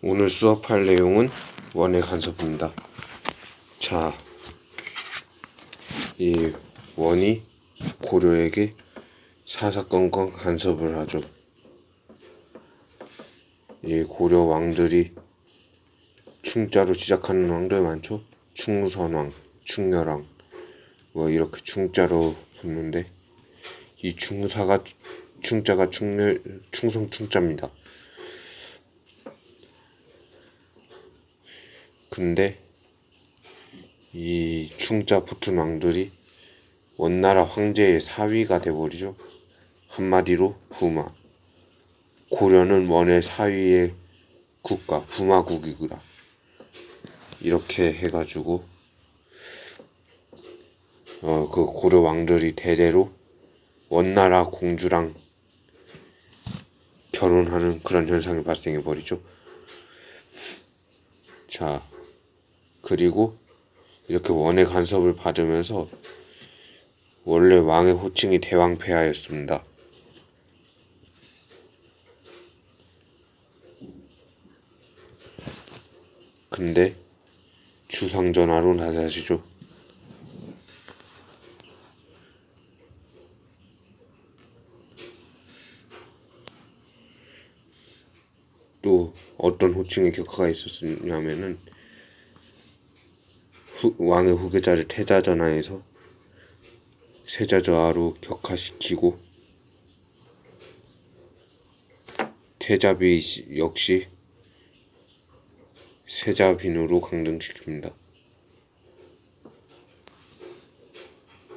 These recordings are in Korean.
오늘 수업할 내용은 원의 간섭입니다. 자, 이 원이 고려에게 사사건건 간섭을 하죠. 이 고려 왕들이 충자로 시작하는 왕들 많죠? 충선왕, 충렬왕, 뭐 이렇게 충자로 붙는데 이 충사가 충자가 충렬 충성 충자입니다. 근데 이 충자 붙은 왕들이 원나라 황제의 사위가 돼버리죠. 한마디로 부마. 고려는 원의 사위의 국가 부마국이구나. 이렇게 해가지고 어 그 고려 왕들이 대대로 원나라 공주랑 결혼하는 그런 현상이 발생해 버리죠. 자, 그리고 이렇게 원의 간섭을 받으면서 원래 왕의 호칭이 대왕폐하였습니다. 근데 주상전하로 나서시죠. 또 어떤 호칭의 격화가 있었냐면은 후, 왕의 후계자를 태자전하에서 세자저하로 격화시키고 태자비 역시 세자빈으로 강등시킵니다.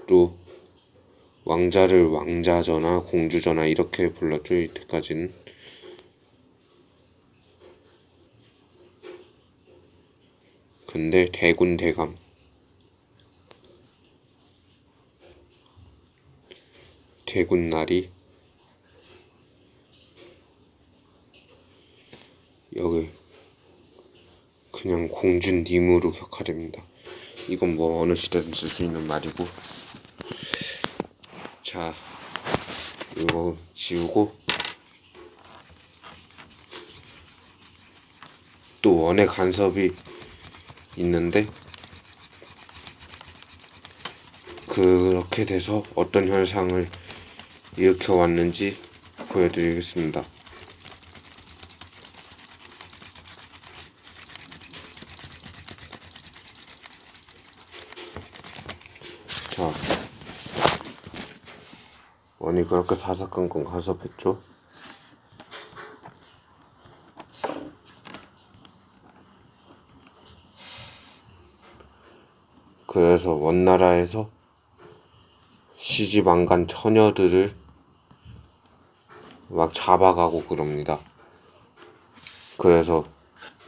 또 왕자를 왕자전하, 공주전하 이렇게 불렀죠. 이때까지는 근데 대군 대감 대군 날이 여기 그냥 공주님으로 격화됩니다. 이건 뭐 어느 시대든 쓸 수 있는 말이고 자 이거 지우고 또 원의 간섭이 있는데 그렇게 돼서 어떤 현상을 일으켜 왔는지 보여드리겠습니다. 자, 원이 그렇게 사사건건 간섭했죠. 그래서 원나라에서 시집 안 간 처녀들을 막 잡아가고 그럽니다. 그래서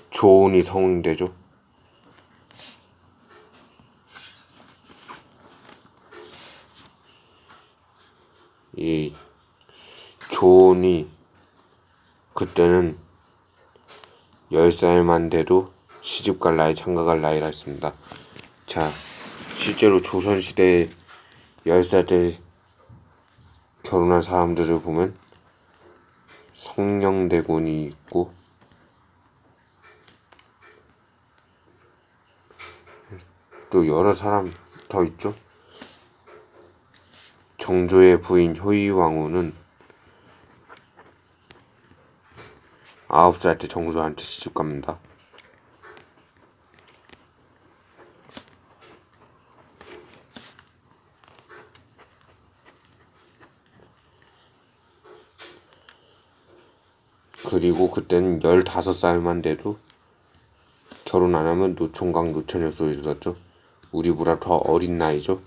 조온이 성행되죠. 이 조온이 그때는 10살만 돼도 시집갈 나이 장가갈 나이라 했습니다. 자, 실제로 조선시대에 10살 때 결혼한 사람들을 보면 성령대군이 있고 또 여러 사람 더 있죠. 정조의 부인 효의왕후는 아홉 살때 정조한테 시집 갑니다. 그리고 그때는 15살만 돼도 결혼 안 하면 노총각 노처녀 소리 들었죠. 우리보다 더 어린 나이죠.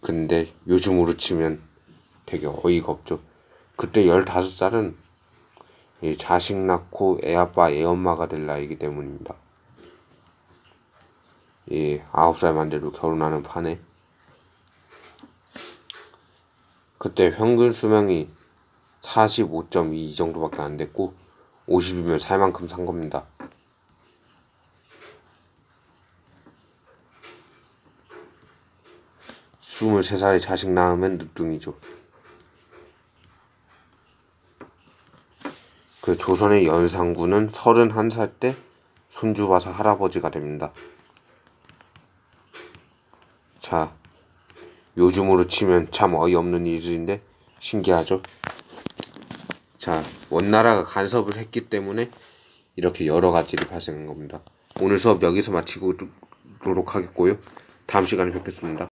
근데 요즘으로 치면 되게 어이가 없죠. 그때 15살은 자식 낳고 애 아빠 애 엄마가 될 나이기 때문입니다. 예, 9살만 돼도 결혼하는 판에 그때 평균 수명이 45.2 정도밖에 안 됐고 50이면 살 만큼 산 겁니다. 스물세 살에 자식 낳으면 늦둥이죠. 그 조선의 연산군은 31살 때 손주 봐서 할아버지가 됩니다. 자, 요즘으로 치면 참 어이없는 일인데 신기하죠? 자, 원나라가 간섭을 했기 때문에 이렇게 여러 가지 일이 발생한 겁니다. 오늘 수업 여기서 마치도록 하겠고요. 다음 시간에 뵙겠습니다.